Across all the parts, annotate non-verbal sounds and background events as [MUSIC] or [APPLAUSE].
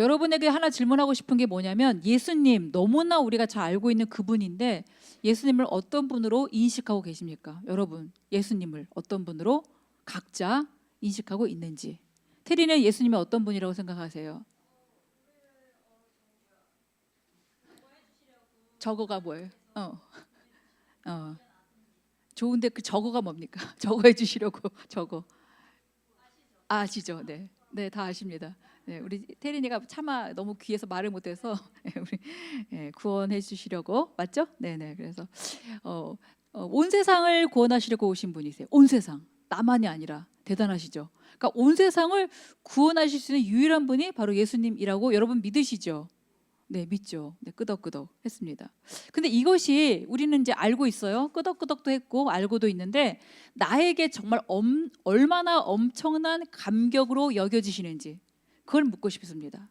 여러분에게 하나 질문하고 싶은 게 뭐냐면 예수님 너무나 우리가 잘 알고 있는 그분인데 예수님을 어떤 분으로 인식하고 계십니까? 여러분 예수님을 어떤 분으로 각자 인식하고 있는지 테리는 예수님이 어떤 분이라고 생각하세요? 저거가 뭐예요? 어. 어. 좋은데 그 저거가 뭡니까? [LAUGHS] 저거 해주시려고 저거 아시죠? 네, 네 다 아십니다. 네, 우리 태린이가 차마 너무 귀해서 말을 못해서 [LAUGHS] 우리 예, 구원해 주시려고 맞죠? 네, 네. 그래서 어, 어, 온 세상을 구원하시려고 오신 분이세요. 온 세상 나만이 아니라 대단하시죠. 그러니까 온 세상을 구원하실 수 있는 유일한 분이 바로 예수님이라고 여러분 믿으시죠? 네, 믿죠. 네, 끄덕끄덕 했습니다. 근데 이것이 우리는 이제 알고 있어요. 끄덕끄덕도 했고 알고도 있는데 나에게 정말 엄, 얼마나 엄청난 감격으로 여겨지시는지 그걸 묻고 싶습니다.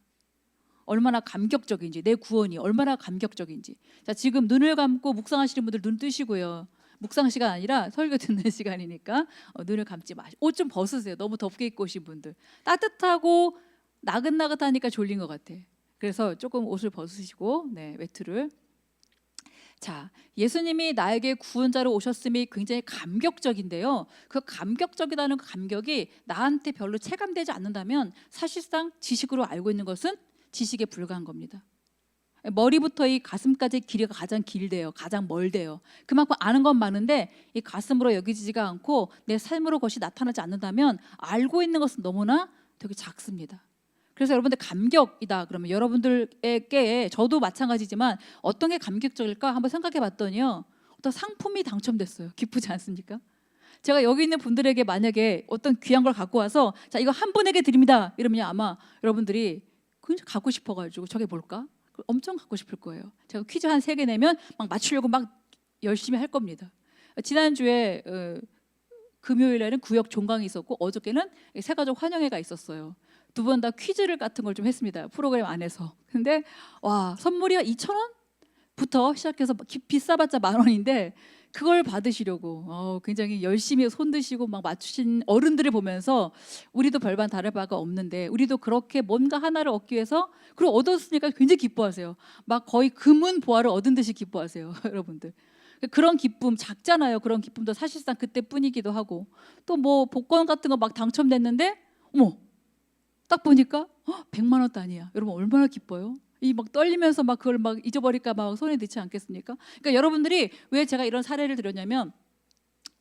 얼마나 감격적인지 내 구원이 얼마나 감격적인지. 자, 지금 눈을 감고 묵상하시는 분들 눈 뜨시고요. 묵상 시간 아니라 설교 듣는 [LAUGHS] 시간이니까 어, 눈을 감지 마시고 옷 좀 벗으세요. 너무 덥게 입고 오신 분들. 따뜻하고 나긋나긋하니까 졸린 것 같아. 그래서 조금 옷을 벗으시고 네, 외투를 자, 예수님이 나에게 구원자로 오셨음이 굉장히 감격적인데요. 그 감격적이라는 그 감격이 나한테 별로 체감되지 않는다면 사실상 지식으로 알고 있는 것은 지식에 불과한 겁니다. 머리부터 이 가슴까지 길이가 가장 길대요. 가장 멀대요. 그만큼 아는 건 많은데 이 가슴으로 여기지가 않고 내 삶으로 그것이 나타나지 않는다면 알고 있는 것은 너무나 되게 작습니다. 그래서 여러분들 감격이다 그러면 여러분들에게 저도 마찬가지지만 어떤 게 감격적일까 한번 생각해 봤더니요. 어떤 상품이 당첨됐어요. 기쁘지 않습니까? 제가 여기 있는 분들에게 만약에 어떤 귀한 걸 갖고 와서 자 이거 한 분에게 드립니다 이러면 아마 여러분들이 굉장히 갖고 싶어가지고 저게 뭘까? 엄청 갖고 싶을 거예요. 제가 퀴즈 한 세 개 내면 막 맞추려고 막 열심히 할 겁니다. 지난주에 어, 금요일에는 구역 종강이 있었고 어저께는 새가족 환영회가 있었어요. 두 번 다 퀴즈를 같은 걸 좀 했습니다. 프로그램 안에서. 근데 와 선물이 2천 원부터 시작해서 기- 비싸봤자 만 원인데 그걸 받으시려고 어, 굉장히 열심히 손 드시고 막 맞추신 어른들을 보면서 우리도 별반 다를 바가 없는데 우리도 그렇게 뭔가 하나를 얻기 위해서 그리고 얻었으니까 굉장히 기뻐하세요. 막 거의 금은 보화를 얻은 듯이 기뻐하세요, [LAUGHS] 여러분들. 그런 기쁨 작잖아요. 그런 기쁨도 사실상 그때뿐이기도 하고 또 뭐 복권 같은 거 막 당첨됐는데 어머 딱 보니까 헉, 100만 원 단위야. 여러분 얼마나 기뻐요? 이 막 떨리면서 막 그걸 막 잊어버릴까 막 손에 넣지 않겠습니까? 그러니까 여러분들이 왜 제가 이런 사례를 들었냐면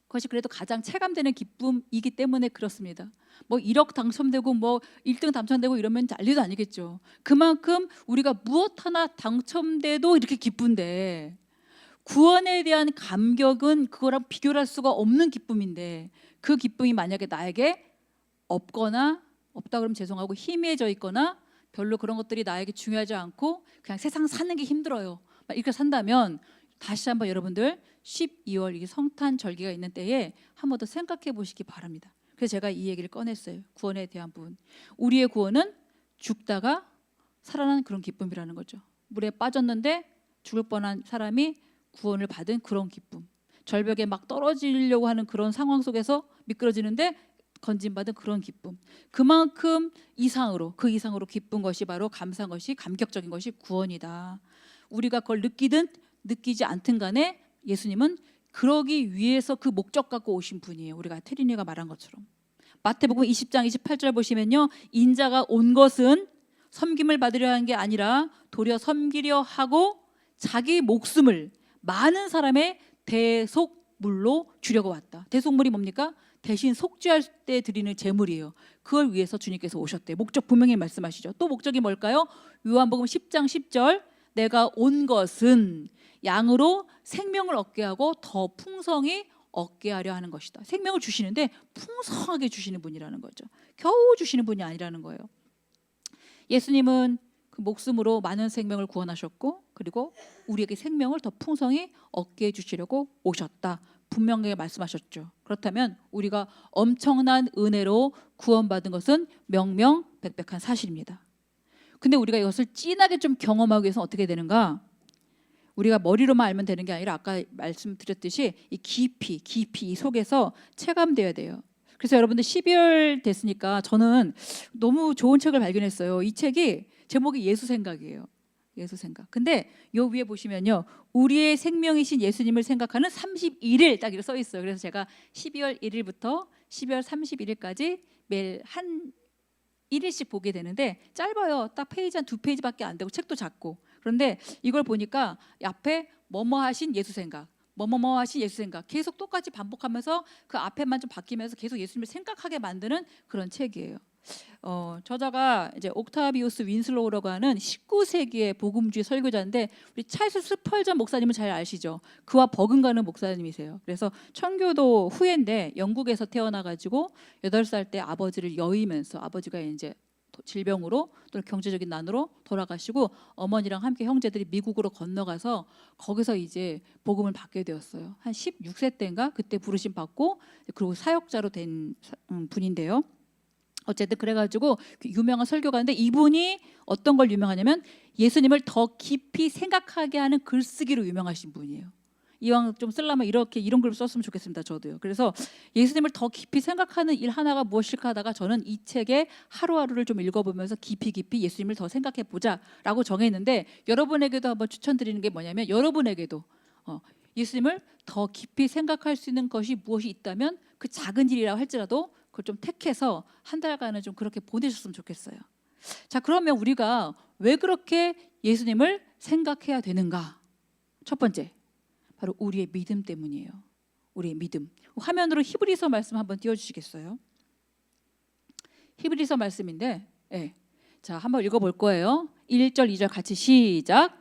그것이 그래도 가장 체감되는 기쁨이기 때문에 그렇습니다. 뭐 1억 당첨되고 뭐 1등 당첨되고 이러면 난리도 아니겠죠. 그만큼 우리가 무엇 하나 당첨돼도 이렇게 기쁜데 구원에 대한 감격은 그거랑 비교를 할 수가 없는 기쁨인데 그 기쁨이 만약에 나에게 없거나 없다 그러면 죄송하고 희미해져 있거나 별로 그런 것들이 나에게 중요하지 않고 그냥 세상 사는 게 힘들어요. 막 이렇게 산다면 다시 한번 여러분들 12월 이게 성탄 절기가 있는 때에 한 번 더 생각해 보시기 바랍니다. 그래서 제가 이 얘기를 꺼냈어요. 구원에 대한 부분. 우리의 구원은 죽다가 살아난 그런 기쁨이라는 거죠. 물에 빠졌는데 죽을 뻔한 사람이 구원을 받은 그런 기쁨. 절벽에 막 떨어지려고 하는 그런 상황 속에서 미끄러지는데 건진받은 그런 기쁨. 그만큼 이상으로 그 이상으로 기쁜 것이 바로 감사한 것이 감격적인 것이 구원이다. 우리가 그걸 느끼든 느끼지 않든 간에 예수님은 그러기 위해서 그 목적 갖고 오신 분이에요. 우리가 테리니가 말한 것처럼. 마태복음 20장 28절 보시면요. 인자가 온 것은 섬김을 받으려 한 게 아니라 도리어 섬기려 하고 자기 목숨을 많은 사람의 대속물로 주려고 왔다. 대속물이 뭡니까? 대신 속죄할 때 드리는 제물이에요. 그걸 위해서 주님께서 오셨대. 목적 분명히 말씀하시죠. 또 목적이 뭘까요? 요한복음 10장 10절 내가 온 것은 양으로 생명을 얻게 하고 더 풍성히 얻게 하려 하는 것이다. 생명을 주시는데 풍성하게 주시는 분이라는 거죠. 겨우 주시는 분이 아니라는 거예요. 예수님은 그 목숨으로 많은 생명을 구원하셨고 그리고 우리에게 생명을 더 풍성히 얻게 해 주시려고 오셨다. 분명하게 말씀하셨죠. 그렇다면 우리가 엄청난 은혜로 구원받은 것은 명명백백한 사실입니다. 근데 우리가 이것을 진하게 좀 경험하기 위해서 어떻게 되는가? 우리가 머리로만 알면 되는 게 아니라 아까 말씀드렸듯이 이 깊이 깊이 이 속에서 체감돼야 돼요. 그래서 여러분들 12월 됐으니까 저는 너무 좋은 책을 발견했어요. 이 책이 제목이 예수 생각이에요. 예수 생각. 근데 요 위에 보시면요. 우리의 생명이신 예수님을 생각하는 31일 딱 이렇게 써 있어요. 그래서 제가 12월 1일부터 12월 31일까지 매일 한 1일씩 보게 되는데 짧아요. 딱 페이지 한 두 페이지밖에 안 되고 책도 작고. 그런데 이걸 보니까 앞에 뭐뭐 하신 예수 생각, 뭐뭐뭐 하신 예수 생각 계속 똑같이 반복하면서 그 앞에만 좀 바뀌면서 계속 예수님을 생각하게 만드는 그런 책이에요. 어, 저자가 이제 옥타비우스 윈슬로우라고 하는 19세기의 복음주의 설교자인데 우리 찰스 스펄전 목사님은 잘 아시죠? 그와 버금가는 목사님이세요. 그래서 청교도 후예인데 영국에서 태어나 가지고 8살 때 아버지를 여의면서 아버지가 이제 질병으로 또는 경제적인 난으로 돌아가시고 어머니랑 함께 형제들이 미국으로 건너가서 거기서 이제 복음을 받게 되었어요. 한 16세 때인가 그때 부르심 받고 그리고 사역자로 된 사- 음, 분인데요. 어쨌든 그래가지고 그 유명한 설교가인데 이분이 어떤 걸 유명하냐면 예수님을 더 깊이 생각하게 하는 글쓰기로 유명하신 분이에요. 이왕 좀 쓰려면 이렇게 이런 글을 썼으면 좋겠습니다. 저도요. 그래서 예수님을 더 깊이 생각하는 일 하나가 무엇일까 하다가 저는 이 책의 하루하루를 좀 읽어보면서 깊이 깊이 예수님을 더 생각해 보자라고 정했는데 여러분에게도 한번 추천드리는 게 뭐냐면 여러분에게도 어, 예수님을 더 깊이 생각할 수 있는 것이 무엇이 있다면 그 작은 일이라고 할지라도 그걸 좀 택해서 한 달간은 좀 그렇게 보내셨으면 좋겠어요. 자, 그러면 우리가 왜 그렇게 예수님을 생각해야 되는가? 첫 번째, 바로 우리의 믿음 때문이에요. 우리의 믿음. 화면으로 히브리서 말씀 한번 띄워주시겠어요? 히브리서 말씀인데, 예. 자, 한번 읽어볼 거예요. 1절, 2절 같이 시작.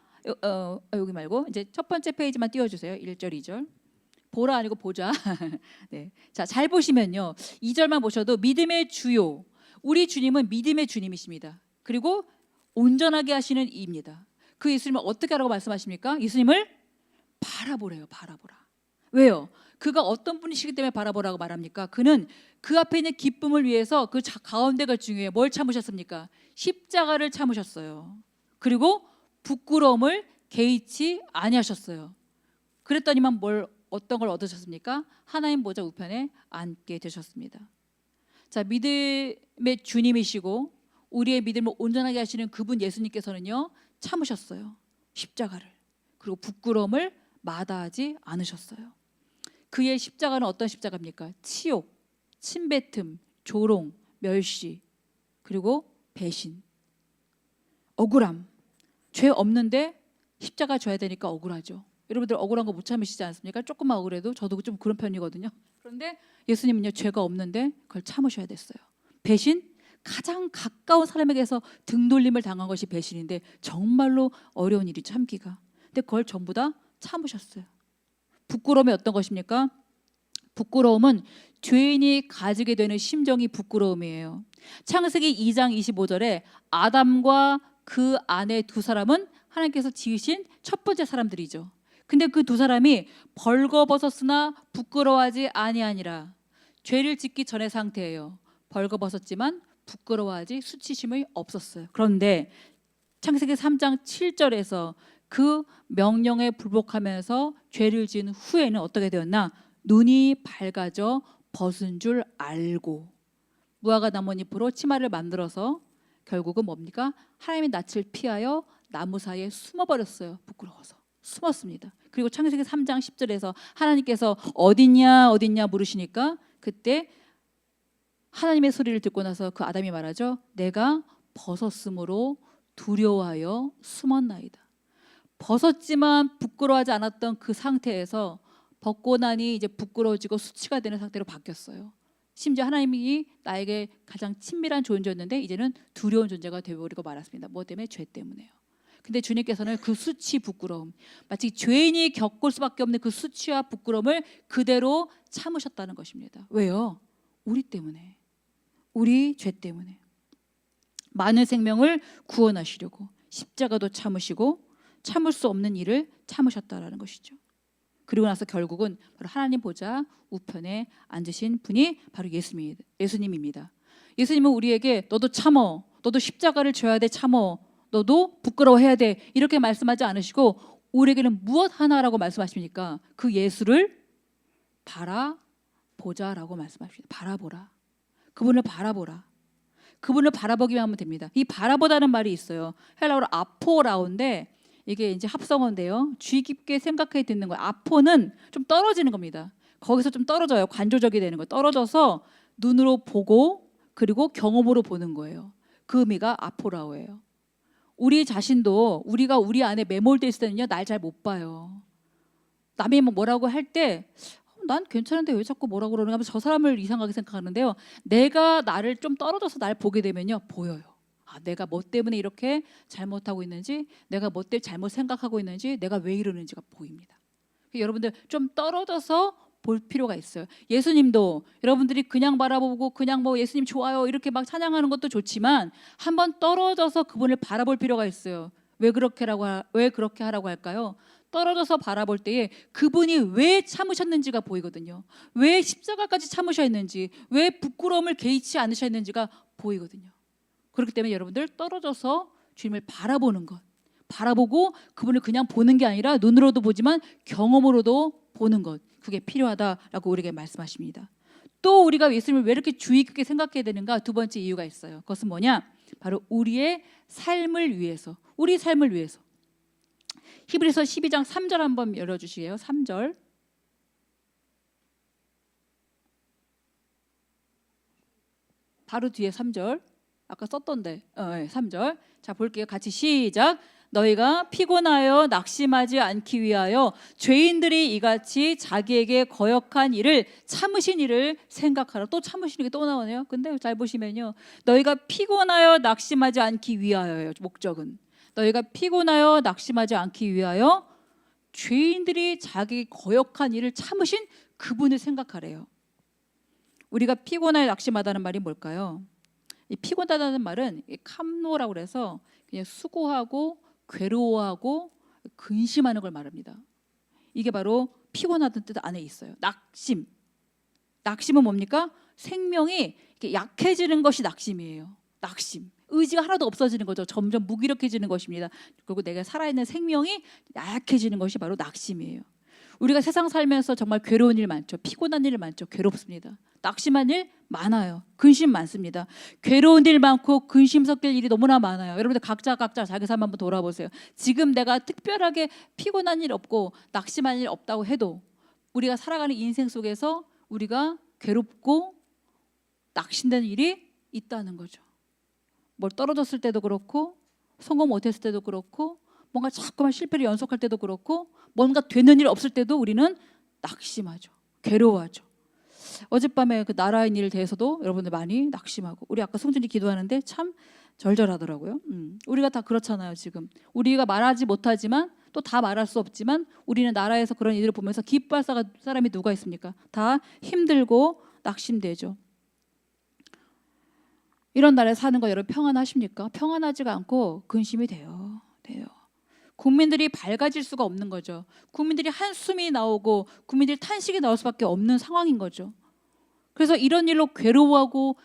요- 어, 어, 여기 말고 이제 첫 번째 페이지만 띄워주세요. 1절, 2절. 보라 아니고 보자. [LAUGHS] 네. 자, 잘 보시면요. 2절만 보셔도 믿음의 주요. 우리 주님은 믿음의 주님이십니다. 그리고 온전하게 하시는 이입니다. 그 예수님을 어떻게 하라고 말씀하십니까? 예수님을 바라보래요. 바라보라. 왜요? 그가 어떤 분이시기 때문에 바라보라고 말합니까? 그는 그 앞에 있는 기쁨을 위해서 그 자- 가운데가 중요해요. 뭘 참으셨습니까? 십자가를 참으셨어요. 그리고 부끄러움을 개의치 아니하셨어요. 그랬더니만 뭘 어떤 걸 얻으셨습니까? 하나님 보좌 우편에 앉게 되셨습니다. 자, 믿음의 주님이시고 우리의 믿음을 온전하게 하시는 그분 예수님께서는요 참으셨어요. 십자가를 그리고 부끄러움을 마다하지 않으셨어요. 그의 십자가는 어떤 십자가입니까? 치욕, 침뱉음, 조롱, 멸시, 그리고 배신, 억울함. 죄 없는데 십자가 져야 되니까 억울하죠. 여러분들 억울한 거 못 참으시지 않습니까? 조금만 억울해도 저도 좀 그런 편이거든요. 그런데 예수님은요 죄가 없는데 그걸 참으셔야 됐어요. 배신 가장 가까운 사람에게서 등돌림을 당한 것이 배신인데 정말로 어려운 일이 참기가. 근데 그걸 전부 다 참으셨어요. 부끄러움이 어떤 것입니까? 부끄러움은 죄인이 가지게 되는 심정이 부끄러움이에요. 창세기 2장 25절에 아담과 그 아내 두 사람은 하나님께서 지으신 첫 번째 사람들이죠. 근데 그 두 사람이 벌거벗었으나 부끄러워하지 아니하니라. 죄를 짓기 전의 상태예요. 벌거벗었지만 부끄러워하지 수치심이 없었어요. 그런데 창세기 3장 7절에서 그 명령에 불복하면서 죄를 지은 후에는 어떻게 되었나? 눈이 밝아져 벗은 줄 알고 무화과 나뭇잎으로 치마를 만들어서 결국은 뭡니까? 하나님의 낯을 피하여 나무 사이에 숨어 버렸어요. 부끄러워서 숨었습니다. 그리고 창세기 3장 10절에서 하나님께서 어딨냐 어딨냐 물으시니까 그때 하나님의 소리를 듣고 나서 그 아담이 말하죠. 내가 벗었으므로 두려워하여 숨었나이다. 벗었지만 부끄러워하지 않았던 그 상태에서 벗고 나니 이제 부끄러워지고 수치가 되는 상태로 바뀌었어요. 심지어 하나님이 나에게 가장 친밀한 존재였는데 이제는 두려운 존재가 되어버리고 말았습니다. 뭐 때문에 죄 때문에요. 근데 주님께서는 그 수치 부끄러움 마치 죄인이 겪을 수밖에 없는 그 수치와 부끄러움을 그대로 참으셨다는 것입니다. 왜요? 우리 때문에. 우리 죄 때문에. 많은 생명을 구원하시려고 십자가도 참으시고 참을 수 없는 일을 참으셨다라는 것이죠. 그리고 나서 결국은 바로 하나님 보좌 우편에 앉으신 분이 바로 예수님, 예수님입니다. 예수님은 우리에게 너도 참어, 너도 십자가를 져야 돼 참어, 너도 부끄러워해야 돼 이렇게 말씀하지 않으시고 우리에게는 무엇 하나라고 말씀하십니까? 그 예수를 바라보자라고 말씀하십니다. 바라보라. 그분을 바라보라. 그분을 바라보기만 하면 됩니다. 이 바라보다는 말이 있어요. 헬라어로 아포라운데 이게 이제 합성어인데요. 주의 깊게 생각해 듣는 거예요. 아포는 좀 떨어지는 겁니다. 거기서 좀 떨어져요. 관조적이 되는 거예요. 떨어져서 눈으로 보고 그리고 경험으로 보는 거예요. 그 의미가 아포라오예요. 우리 자신도 우리가 우리 안에 매몰돼 있을 때는요 날 잘 못 봐요. 남이 뭐 뭐라고 할 때 난 괜찮은데 왜 자꾸 뭐라고 그러는가 하면서 저 사람을 이상하게 생각하는데요. 내가 나를 좀 떨어져서 날 보게 되면요 보여요. 아, 내가 뭐 때문에 이렇게 잘못하고 있는지, 내가 뭐 때문에 잘못 생각하고 있는지, 내가 왜 이러는지가 보입니다. 여러분들 좀 떨어져서 볼 필요가 있어요. 예수님도 여러분들이 그냥 바라보고 그냥 뭐 예수님 좋아요 이렇게 막 찬양하는 것도 좋지만 한번 떨어져서 그분을 바라볼 필요가 있어요. 왜 그렇게라고 하, 왜 그렇게 하라고 할까요? 떨어져서 바라볼 때에 그분이 왜 참으셨는지가 보이거든요. 왜 십자가까지 참으셨는지, 왜 부끄러움을 개의치 않으셨는지가 보이거든요. 그렇기 때문에 여러분들 떨어져서 주님을 바라보는 것, 바라보고 그분을 그냥 보는 게 아니라 눈으로도 보지만 경험으로도 보는 것, 그게 필요하다라고 우리에게 말씀하십니다. 또 우리가 예수님을 왜 이렇게 주의 깊게 생각해야 되는가 두 번째 이유가 있어요. 그것은 뭐냐? 바로 우리의 삶을 위해서, 우리 삶을 위해서. 히브리서 12장 3절 한번 열어 주시게요. 3절. 바로 뒤에 3절. 아까 썼던데. 어, 네, 3절. 자, 볼게요. 같이 시작. 너희가 피곤하여 낙심하지 않기 위하여 죄인들이 이같이 자기에게 거역한 일을 참으신 일을 생각하라. 또 참으시는 게또 나오네요. 근데 잘 보시면요. 너희가 피곤하여 낙심하지 않기 위하여요. 목적은. 너희가 피곤하여 낙심하지 않기 위하여 죄인들이 자기 거역한 일을 참으신 그분을 생각하래요. 우리가 피곤하여 낙심하다는 말이 뭘까요? 이 피곤하다는 말은 이 캄노라고 그래서 그냥 수고하고 괴로워하고 근심하는 걸 말합니다. 이게 바로 피곤하다는 뜻 안에 있어요. 낙심. 낙심은 뭡니까? 생명이 이렇게 약해지는 것이 낙심이에요. 낙심. 의지가 하나도 없어지는 거죠. 점점 무기력해지는 것입니다. 그리고 내가 살아있는 생명이 약해지는 것이 바로 낙심이에요. 우리가 세상 살면서 정말 괴로운 일 많죠. 피곤한 일 많죠. 괴롭습니다. 낙심한 일 많아요. 근심 많습니다. 괴로운 일 많고 근심 섞일 일이 너무나 많아요. 여러분들 각자 각자 자기 삶 한번 돌아보세요. 지금 내가 특별하게 피곤한 일 없고 낙심한 일 없다고 해도 우리가 살아가는 인생 속에서 우리가 괴롭고 낙심되는 일이 있다는 거죠. 뭘 떨어졌을 때도 그렇고 성공 못했을 때도 그렇고 뭔가 자꾸만 실패를 연속할 때도 그렇고 뭔가 되는 일 없을 때도 우리는 낙심하죠. 괴로워하죠. 어젯밤에 그 나라의 일 대해서도 여러분들 많이 낙심하고 우리 아까 성준이 기도하는데 참 절절하더라고요. 음, 우리가 다 그렇잖아요. 지금 우리가 말하지 못하지만 또 다 말할 수 없지만 우리는 나라에서 그런 일을 보면서 기뻐할 사람이 누가 있습니까? 다 힘들고 낙심되죠. 이런 나라에 사는 거 여러분 평안하십니까? 평안하지가 않고 근심이 돼요. 돼요. 국민들이 밝아질 수가 없는 거죠. 국민들이 한숨이 나오고 국민들이 탄식이 나올 수밖에 없는 상황인 거죠. 그래서 이런 일로 괴로워하고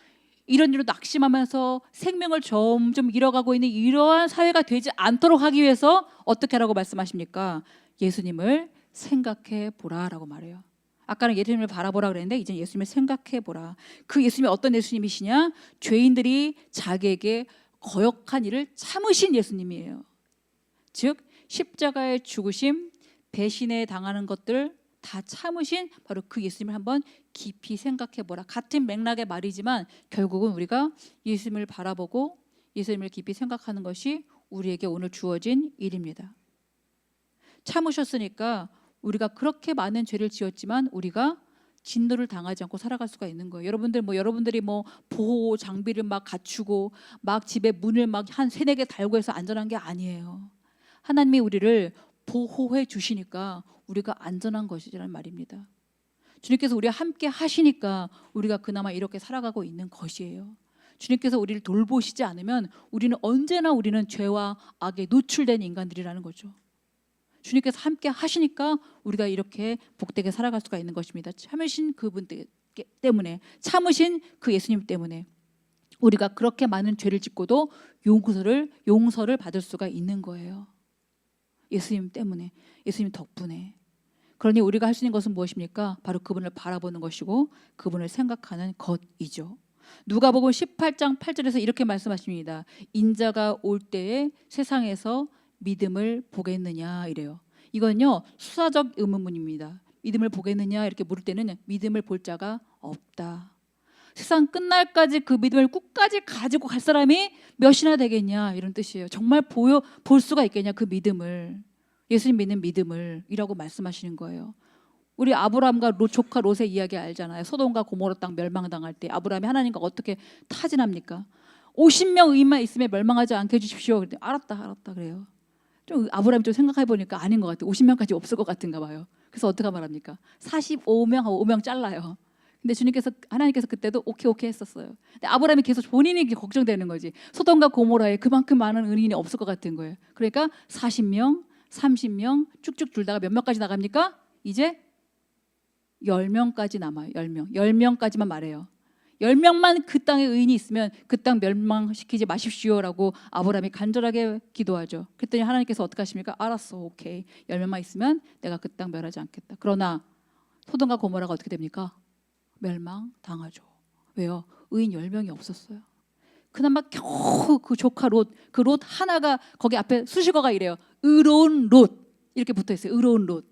이런 일로 낙심하면서 생명을 점점 잃어가고 있는 이러한 사회가 되지 않도록 하기 위해서 어떻게 하라고 말씀하십니까? 예수님을 생각해 보라라고 말해요. 아까는 예수님을 바라보라 그랬는데 이제 예수님을 생각해 보라. 그 예수님이 어떤 예수님이시냐? 죄인들이 자기에게 거역한 일을 참으신 예수님이에요. 즉 십자가의 죽으심, 배신에 당하는 것들 다 참으신 바로 그 예수님을 한번 깊이 생각해 보라. 같은 맥락의 말이지만 결국은 우리가 예수님을 바라보고 예수님을 깊이 생각하는 것이 우리에게 오늘 주어진 일입니다. 참으셨으니까 우리가 그렇게 많은 죄를 지었지만 우리가 진노를 당하지 않고 살아갈 수가 있는 거예요. 여러분들 뭐 여러분들이 뭐 보호 장비를 막 갖추고 막 집에 문을 막 한 세네 개 달고 해서 안전한 게 아니에요. 하나님이 우리를 보호해 주시니까 우리가 안전한 것이라는 말입니다. 주님께서 우리와 함께 하시니까 우리가 그나마 이렇게 살아가고 있는 것이에요. 주님께서 우리를 돌보시지 않으면 우리는 언제나 우리는 죄와 악에 노출된 인간들이라는 거죠. 주님께서 함께 하시니까 우리가 이렇게 복되게 살아갈 수가 있는 것입니다. 참으신 그분 때- 때문에 참으신 그 예수님 때문에 우리가 그렇게 많은 죄를 짓고도 용서를 용서를 받을 수가 있는 거예요. 예수님 때문에 예수님 덕분에 그러니 우리가 할 수 있는 것은 무엇입니까? 바로 그분을 바라보는 것이고 그분을 생각하는 것이죠. 누가복음 18장 8절에서 이렇게 말씀하십니다. 인자가 올 때에 세상에서 믿음을 보겠느냐 이래요. 이건요 수사적 의문문입니다. 믿음을 보겠느냐 이렇게 물을 때는 믿음을 볼 자가 없다. 세상 끝날까지 그 믿음을 끝까지 가지고 갈 사람이 몇이나 되겠냐 이런 뜻이에요. 정말 보여 볼 수가 있겠냐 그 믿음을 예수님 믿는 믿음을이라고 말씀하시는 거예요. 우리 아브라함과 롯 조카 롯의 이야기 알잖아요. 소돔과 고모라 땅 멸망당할 때 아브라함이 하나님과 어떻게 타진합니까? 50명 의인만 있으면 멸망하지 않게 해주십시오. 그랬더니 알았다, 알았다 그래요. 좀 아브라함이 좀 생각해 보니까 아닌 것 같아요. 50명까지 없을 것 같은가 봐요. 그래서 어떻게 말합니까? 45명 하고 5명 잘라요. 근데 주님께서 하나님께서 그때도 오케이 오케이 했었어요. 근데 아브라함이 계속 본인이 걱정되는 거지. 소돔과 고모라에 그만큼 많은 의인이 없을 것 같은 거예요. 그러니까 40명, 30명 쭉쭉 줄다가 몇 명까지 나갑니까? 이제 10명까지 남아요. 10명. 10명까지만 말해요. 10명만 그 땅에 의인이 있으면 그 땅 멸망시키지 마십시오라고 아브라함이 간절하게 기도하죠. 그랬더니 하나님께서 어떻게 하십니까? 알았어. 오케이. 10명만 있으면 내가 그 땅 멸하지 않겠다. 그러나 소돔과 고모라가 어떻게 됩니까? 멸망 당하죠. 왜요? 의인 10명이 없었어요. 그나마 겨우 그 조카 롯, 그 롯 하나가 거기 앞에 수식어가 이래요. 의로운 롯 이렇게 붙어 있어요. 의로운 롯.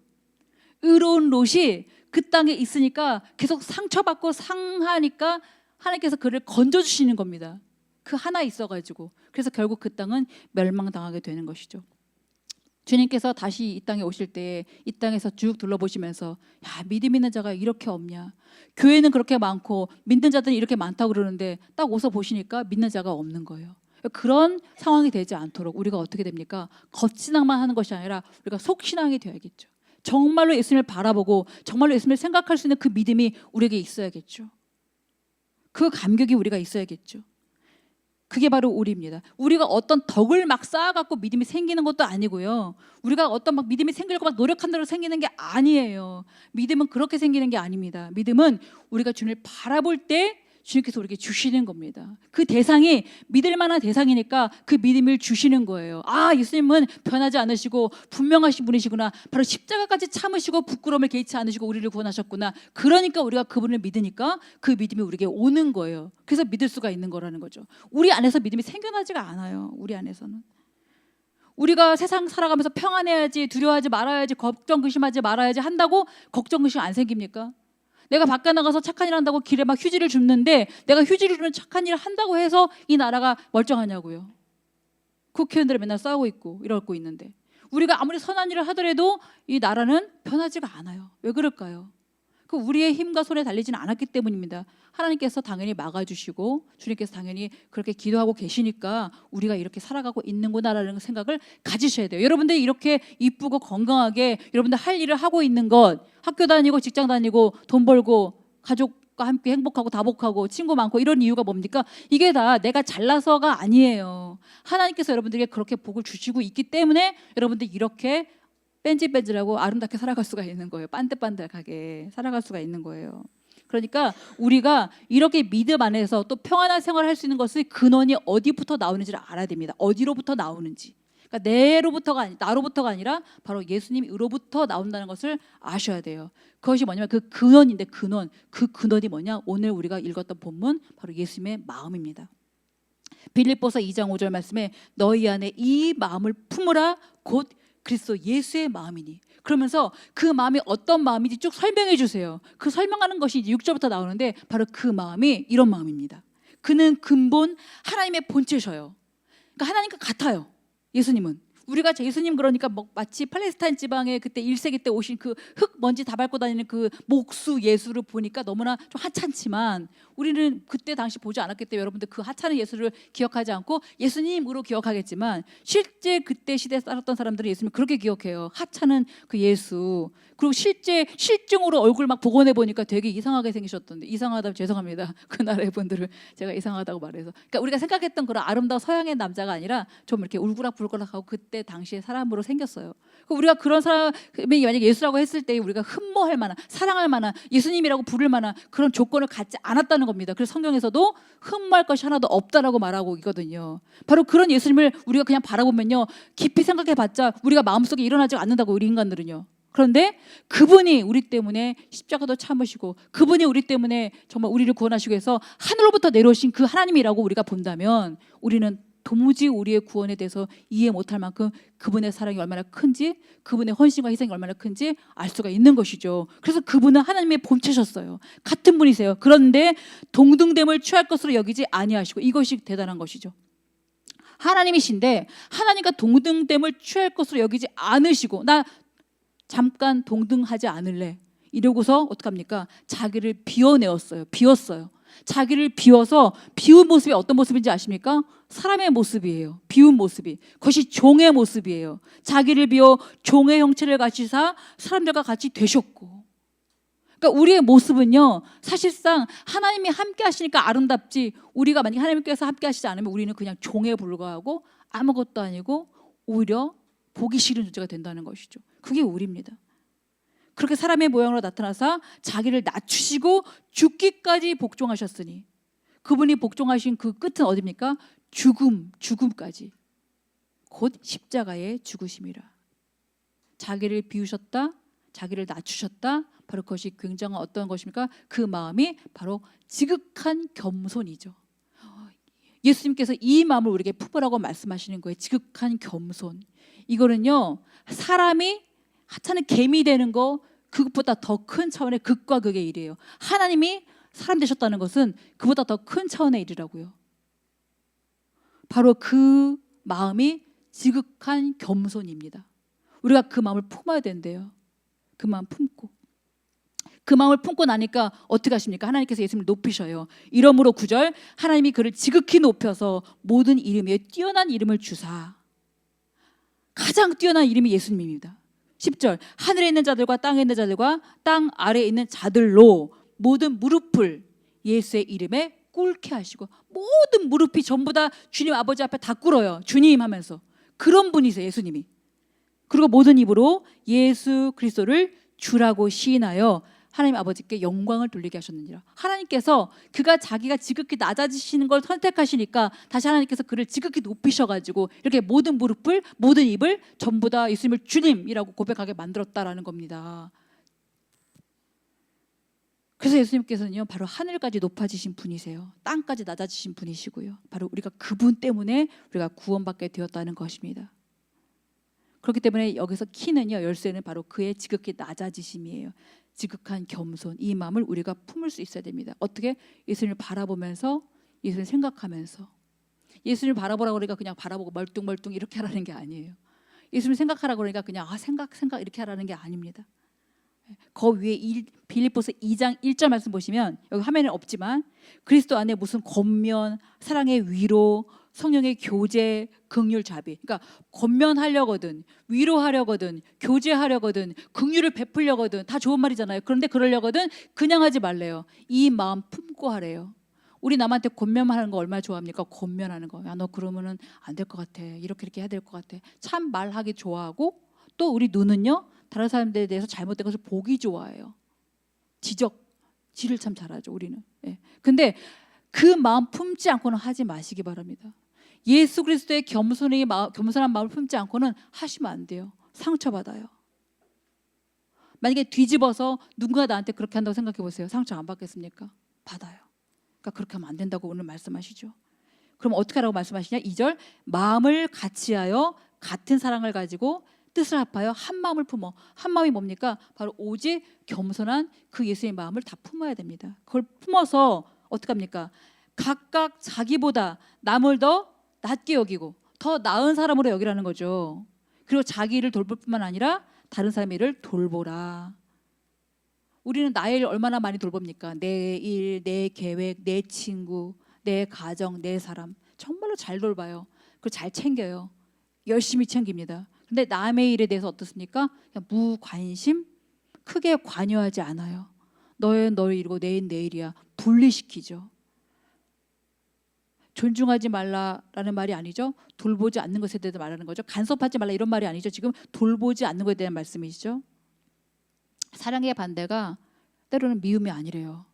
의로운 롯이 그 땅에 있으니까 계속 상처받고 상하니까 하나님께서 그를 건져 주시는 겁니다. 그 하나 있어가지고 그래서 결국 그 땅은 멸망당하게 되는 것이죠. 주님께서 다시 이 땅에 오실 때이 땅에서 쭉 둘러보시면서 야 믿음 있는 자가 이렇게 없냐 교회는 그렇게 많고 믿는 자들이 이렇게 많다고 그러는데 딱 오서 보시니까 믿는 자가 없는 거예요. 그런 상황이 되지 않도록 우리가 어떻게 됩니까? 겉신앙만 하는 것이 아니라 우리가 속신앙이 되어야겠죠. 정말로 예수님을 바라보고 정말로 예수님을 생각할 수 있는 그 믿음이 우리에게 있어야겠죠. 그 감격이 우리가 있어야겠죠. 그게 바로 우리입니다. 우리가 어떤 덕을 막 쌓아갖고 믿음이 생기는 것도 아니고요. 우리가 어떤 막 믿음이 생기려고 막 노력한다고 생기는 게 아니에요. 믿음은 그렇게 생기는 게 아닙니다. 믿음은 우리가 주님을 바라볼 때 주님께서 우리에게 주시는 겁니다. 그 대상이 믿을 만한 대상이니까 그 믿음을 주시는 거예요. 아, 예수님은 변하지 않으시고 분명하신 분이시구나. 바로 십자가까지 참으시고 부끄러움을 개의치 않으시고 우리를 구원하셨구나. 그러니까 우리가 그분을 믿으니까 그 믿음이 우리에게 오는 거예요. 그래서 믿을 수가 있는 거라는 거죠. 우리 안에서 믿음이 생겨나지가 않아요. 우리 안에서는. 우리가 세상 살아가면서 평안해야지, 두려워하지 말아야지, 걱정 근심하지 말아야지 한다고 걱정 근심 안 생깁니까? 내가 밖에 나가서 착한 일 한다고 길에 막 휴지를 줍는데 내가 휴지를 주면 착한 일을 한다고 해서 이 나라가 멀쩡하냐고요. 국회의원들은 맨날 싸우고 있고 이러고 있는데 우리가 아무리 선한 일을 하더라도 이 나라는 변하지가 않아요. 왜 그럴까요? 그 우리의 힘과 손에 달리지는 않았기 때문입니다. 하나님께서 당연히 막아주시고 주님께서 당연히 그렇게 기도하고 계시니까 우리가 이렇게 살아가고 있는구나라는 생각을 가지셔야 돼요. 여러분들이 이렇게 이쁘고 건강하게 여러분들 할 일을 하고 있는 것 학교 다니고 직장 다니고 돈 벌고 가족과 함께 행복하고 다복하고 친구 많고 이런 이유가 뭡니까? 이게 다 내가 잘나서가 아니에요. 하나님께서 여러분들에게 그렇게 복을 주시고 있기 때문에 여러분들 이렇게 뺀질뺀질하고 아름답게 살아갈 수가 있는 거예요. 반듯반듯하게 살아갈 수가 있는 거예요. 그러니까 우리가 이렇게 믿음 안에서 또 평안한 생활을 할 수 있는 것의 근원이 어디부터 나오는지를 알아야 됩니다. 어디로부터 나오는지. 그러니까 내로부터가 아니 나로부터가 아니라 바로 예수님으로부터 나온다는 것을 아셔야 돼요. 그것이 뭐냐면 그 근원인데 근원. 그 근원이 뭐냐? 오늘 우리가 읽었던 본문 바로 예수님의 마음입니다. 빌립보서 2장 5절 말씀에 너희 안에 이 마음을 품으라 곧 그리스도 예수의 마음이니 그러면서 그 마음이 어떤 마음인지 쭉 설명해 주세요. 그 설명하는 것이 이제 6절부터 나오는데 바로 그 마음이 이런 마음입니다. 그는 근본 하나님의 본체셔요. 그러니까 하나님과 같아요. 예수님은 우리가 예수님 그러니까 뭐 마치 팔레스타인 지방에 그때 1세기 때 오신 그 흙 먼지 다 밟고 다니는 그 목수 예수를 보니까 너무나 좀 하찮지만 우리는 그때 당시 보지 않았기 때문에 여러분들 그 하찮은 예수를 기억하지 않고 예수님으로 기억하겠지만 실제 그때 시대에 살았던 사람들은 예수님 그렇게 기억해요. 하찮은 그 예수. 그리고 실제 실증으로 얼굴 막 복원해 보니까 되게 이상하게 생기셨던데 이상하다면 죄송합니다. [LAUGHS] 그 나라의 분들을 제가 이상하다고 말해서. 그러니까 우리가 생각했던 그런 아름다운 서양의 남자가 아니라 좀 이렇게 울그락불그락하고 그때 당시의 사람으로 생겼어요. 그 우리가 그런 사람이 만약 예수라고 했을 때 우리가 흠모할 만한 사랑할 만한 예수님이라고 부를 만한 그런 조건을 갖지 않았다는 겁니다. 그래서 성경에서도 흠모할 것이 하나도 없다라고 말하고 있거든요. 바로 그런 예수님을 우리가 그냥 바라보면요 깊이 생각해봤자 우리가 마음속에 일어나지 않는다고 우리 인간들은요. 그런데 그분이 우리 때문에 십자가도 참으시고 그분이 우리 때문에 정말 우리를 구원하시기 위해서 하늘로부터 내려오신 그 하나님이라고 우리가 본다면 우리는 도무지 우리의 구원에 대해서 이해 못할 만큼 그분의 사랑이 얼마나 큰지 그분의 헌신과 희생이 얼마나 큰지 알 수가 있는 것이죠. 그래서 그분은 하나님의 본체셨어요. 같은 분이세요. 그런데 동등됨을 취할 것으로 여기지 아니하시고 이것이 대단한 것이죠. 하나님이신데 하나님과 동등됨을 취할 것으로 여기지 않으시고 나 잠깐 동등하지 않을래 이러고서 어떡합니까? 자기를 비워내었어요. 비웠어요. 자기를 비워서 비운 모습이 어떤 모습인지 아십니까? 사람의 모습이에요. 비운 모습이. 그것이 종의 모습이에요. 자기를 비워 종의 형체를 가지사 사람들과 같이 되셨고. 그러니까 우리의 모습은요, 사실상 하나님이 함께 하시니까 아름답지, 우리가 만약 하나님께서 함께 하시지 않으면 우리는 그냥 종에 불과하고 아무것도 아니고 오히려 보기 싫은 존재가 된다는 것이죠. 그게 우리입니다. 그렇게 사람의 모양으로 나타나서 자기를 낮추시고 죽기까지 복종하셨으니 그분이 복종하신 그 끝은 어디입니까? 죽음, 죽음까지. 곧 십자가의 죽으심이라. 자기를 비우셨다, 자기를 낮추셨다. 바로 그것이 굉장한 어떤 것입니까? 그 마음이 바로 지극한 겸손이죠. 예수님께서 이 마음을 우리에게 품으라고 말씀하시는 거예요. 지극한 겸손. 이거는요, 사람이 하찮은 개미 되는 거 그것보다 더 큰 차원의 극과 극의 일이에요. 하나님이 사람 되셨다는 것은 그보다 더 큰 차원의 일이라고요. 바로 그 마음이 지극한 겸손입니다. 우리가 그 마음을 품어야 된대요. 그 마음 품고. 그 마음을 품고 나니까 어떻게 하십니까? 하나님께서 예수님을 높이셔요. 이러므로 구절 하나님이 그를 지극히 높여서 모든 이름 위에 뛰어난 이름을 주사. 가장 뛰어난 이름이 예수님입니다. 10절 하늘에 있는 자들과 땅에 있는 자들과 땅 아래에 있는 자들로 모든 무릎을 예수의 이름에 꿇게 하시고 모든 무릎이 전부 다 주님 아버지 앞에 다 꿇어요. 주님 하면서 그런 분이세요. 예수님이. 그리고 모든 입으로 예수 그리스도를 주라고 시인하여 하나님 아버지께 영광을 돌리게 하셨느니라. 하나님께서 그가 자기가 지극히 낮아지시는 걸 선택하시니까 다시 하나님께서 그를 지극히 높이셔가지고 이렇게 모든 무릎을 모든 입을 전부 다 예수님을 주님이라고 고백하게 만들었다라는 겁니다. 그래서 예수님께서는요 바로 하늘까지 높아지신 분이세요. 땅까지 낮아지신 분이시고요. 바로 우리가 그분 때문에 우리가 구원받게 되었다는 것입니다. 그렇기 때문에 여기서 키는요 열쇠는 바로 그의 지극히 낮아지심이에요. 지극한 겸손 이 마음을 우리가 품을 수 있어야 됩니다. 어떻게 예수님을 바라보면서 예수님을 생각하면서 예수님을 바라보라고 그러니까 그냥 바라보고 멀뚱멀뚱 이렇게 하라는 게 아니에요. 예수님을 생각하라고 그러니까 그냥 아 생각 생각 이렇게 하라는 게 아닙니다. 그 위에 일, 빌립보서 2장 1절 말씀 보시면 여기 화면에 없지만 그리스도 안에 무슨 권면, 사랑의 위로, 성령의 교제, 긍휼 자비. 그러니까 권면하려거든, 위로하려거든, 교제하려거든, 긍휼을 베풀려거든 다 좋은 말이잖아요. 그런데 그러려거든 그냥 하지 말래요. 이 마음 품고 하래요. 우리 남한테 권면만 하는 거 얼마나 좋아합니까? 권면하는 거. 야, 너 그러면은 안 될 것 같아. 이렇게 이렇게 해야 될 것 같아. 참 말하기 좋아하고 또 우리 눈은요. 다른 사람들에 대해서 잘못된 것을 보기 좋아해요. 지적, 지를 참 잘하죠. 우리는. 예. 근데 그 마음 품지 않고는 하지 마시기 바랍니다. 예수 그리스도의 겸손의 마음, 겸손한 마음을 품지 않고는 하시면 안 돼요. 상처받아요. 만약에 뒤집어서 누군가 나한테 그렇게 한다고 생각해 보세요. 상처 안 받겠습니까? 받아요. 그러니까 그렇게 하면 안 된다고 오늘 말씀하시죠. 그럼 어떻게 하라고 말씀하시냐? 2절 마음을 같이하여 같은 사랑을 가지고 뜻을 합하여 한 마음을 품어 한 마음이 뭡니까? 바로 오직 겸손한 그 예수의 마음을 다 품어야 됩니다. 그걸 품어서 어떻게 합니까? 각각 자기보다 남을 더 낮게 여기고 더 나은 사람으로 여기라는 거죠. 그리고 자기를 돌볼 뿐만 아니라 다른 사람의 일을 돌보라. 우리는 나의 일 얼마나 많이 돌봅니까? 내 일, 내 계획, 내 친구, 내 가정, 내 사람 정말로 잘 돌봐요. 그리고 잘 챙겨요. 열심히 챙깁니다. 근데 남의 일에 대해서 어떻습니까? 그냥 무관심, 크게 관여하지 않아요. 너의 너의 일이고 내일내 일이야. 분리시키죠. 존중하지 말라라는 말이 아니죠. 돌보지 않는 것에 대해서 말하는 거죠. 간섭하지 말라 이런 말이 아니죠. 지금 돌보지 않는 것에 대한 말씀이시죠. 사랑의 반대가 때로는 미움이 아니래요.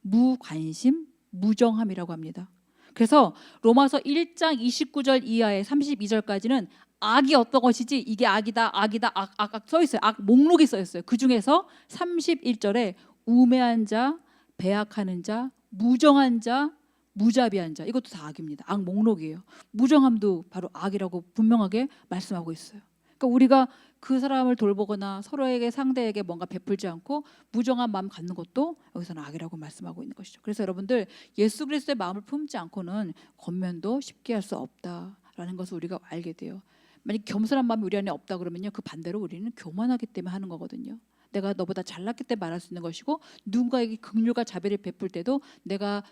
무관심, 무정함이라고 합니다. 그래서 로마서 1장 29절 이하의 32절까지는 악이 어떤 것이지 이게 악이다 악이다 악, 악, 악 써 있어요. 악 목록이 써 있어요. 그 중에서 31절에 우매한 자, 배악하는 자, 무정한 자, 무자비한 자 이것도 다 악입니다. 악 목록이에요. 무정함도 바로 악이라고 분명하게 말씀하고 있어요. 그러니까 우리가 그 사람을 돌보거나 서로에게 상대에게 뭔가 베풀지 않고 무정한 마음 갖는 것도 여기서는 악이라고 말씀하고 있는 것이죠. 그래서 여러분들 예수 그리스도의 마음을 품지 않고는 겉면도 쉽게 할 수 없다라는 것을 우리가 알게 돼요. 만약 겸손한 마음이 우리 안에 없다 그러면요 그 반대로 우리는 교만하기 때문에 하는 거거든요. 내가 너보다 잘났기 때문에 말할 수 있는 것이고 누군가에게 긍휼과 자비를 베풀 때도 내가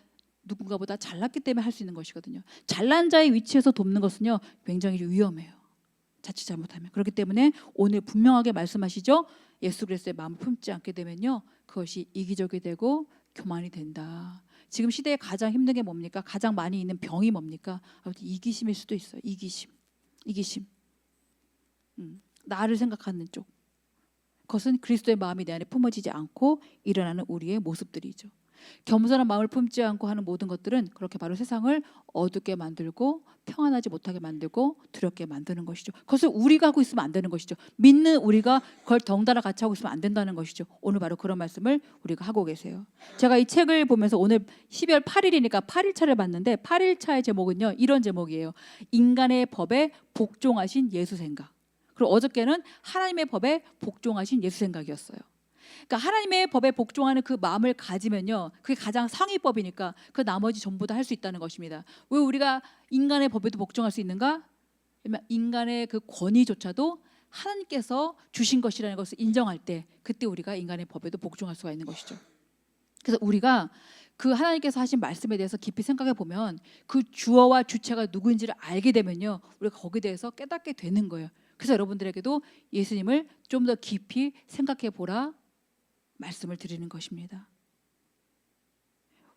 누군가보다 잘났기 때문에 할 수 있는 것이거든요. 잘난 자의 위치에서 돕는 것은요 굉장히 위험해요. 자칫 잘못하면 그렇기 때문에 오늘 분명하게 말씀하시죠. 예수 그리스도의 마음을 품지 않게 되면요 그것이 이기적이 되고 교만이 된다. 지금 시대에 가장 힘든 게 뭡니까? 가장 많이 있는 병이 뭡니까? 이기심일 수도 있어요. 이기심, 이기심. 음, 나를 생각하는 쪽. 그것은 그리스도의 마음이 내 안에 품어지지 않고 일어나는 우리의 모습들이죠. 겸손한 마음을 품지 않고 하는 모든 것들은 그렇게 바로 세상을 어둡게 만들고 평안하지 못하게 만들고 두렵게 만드는 것이죠. 그것을 우리가 하고 있으면 안 되는 것이죠. 믿는 우리가 그걸 덩달아 같이 하고 있으면 안 된다는 것이죠. 오늘 바로 그런 말씀을 우리가 하고 계세요. 제가 이 책을 보면서 오늘 12월 8일이니까 8일차를 봤는데 8일차의 제목은요. 이런 제목이에요. 인간의 법에 복종하신 예수 생각. 그리고 어저께는 하나님의 법에 복종하신 예수 생각이었어요. 그러니까 하나님의 법에 복종하는 그 마음을 가지면요, 그게 가장 상위법이니까 그 나머지 전부 다 할 수 있다는 것입니다. 왜 우리가 인간의 법에도 복종할 수 있는가? 인간의 그 권위조차도 하나님께서 주신 것이라는 것을 인정할 때, 그때 우리가 인간의 법에도 복종할 수가 있는 것이죠. 그래서 우리가 그 하나님께서 하신 말씀에 대해서 깊이 생각해 보면 그 주어와 주체가 누구인지를 알게 되면요, 우리가 거기에 대해서 깨닫게 되는 거예요. 그래서 여러분들에게도 예수님을 좀 더 깊이 생각해 보라 말씀을 드리는 것입니다.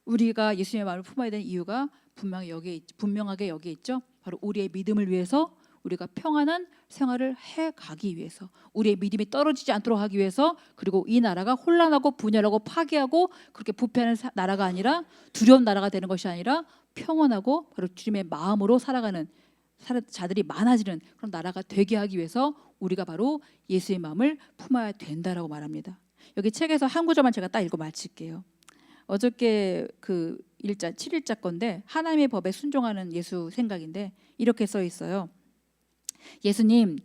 우리가 예수님의 마음을 품어야 되는 이유가 분명히 여기에 있- 분명하게 여기에 있죠. 바로 우리의 믿음을 위해서 우리가 평안한 생활을 해 가기 위해서 우리의 믿음이 떨어지지 않도록 하기 위해서 그리고 이 나라가 혼란하고 분열하고 파괴하고 그렇게 부패하는 사- 나라가 아니라 두려운 나라가 되는 것이 아니라 평온하고 바로 주님의 마음으로 살아가는 사- 자들이 많아지는 그런 나라가 되게 하기 위해서 우리가 바로 예수의 마음을 품어야 된다라고 말합니다. 여기 책에서 한 구절만 제가 딱 읽고 마칠게요. 어저께 그 일자 7일자 건데 하나님의 법에 순종하는 예수 생각인데 이렇게 써 있어요. 예수님,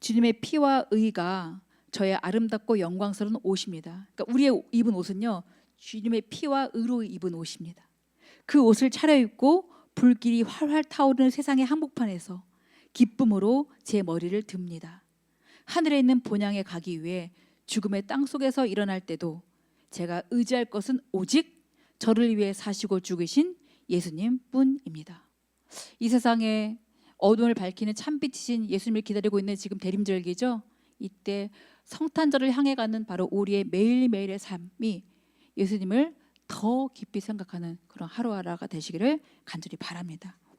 주님의 피와 의가 저의 아름답고 영광스러운 옷입니다. 그러니까 우리의 입은 옷은요. 주님의 피와 의로 입은 옷입니다. 그 옷을 차려입고 불길이 활활 타오르는 세상의 한복판에서 기쁨으로 제 머리를 듭니다. 하늘에 있는 본향에 가기 위해 죽음의 땅 속에서 일어날 때도 제가 의지할 것은 오직 저를 위해 사시고 죽으신 예수님 뿐입니다. 이 세상에 어둠을 밝히는 참빛이신 예수님을 기다리고 있는 지금 대림절기죠. 이때 성탄절을 향해 가는 바로 우리의 매일매일의 삶이 예수님을 더 깊이 생각하는 그런 하루하루가 되시기를 간절히 바랍니다.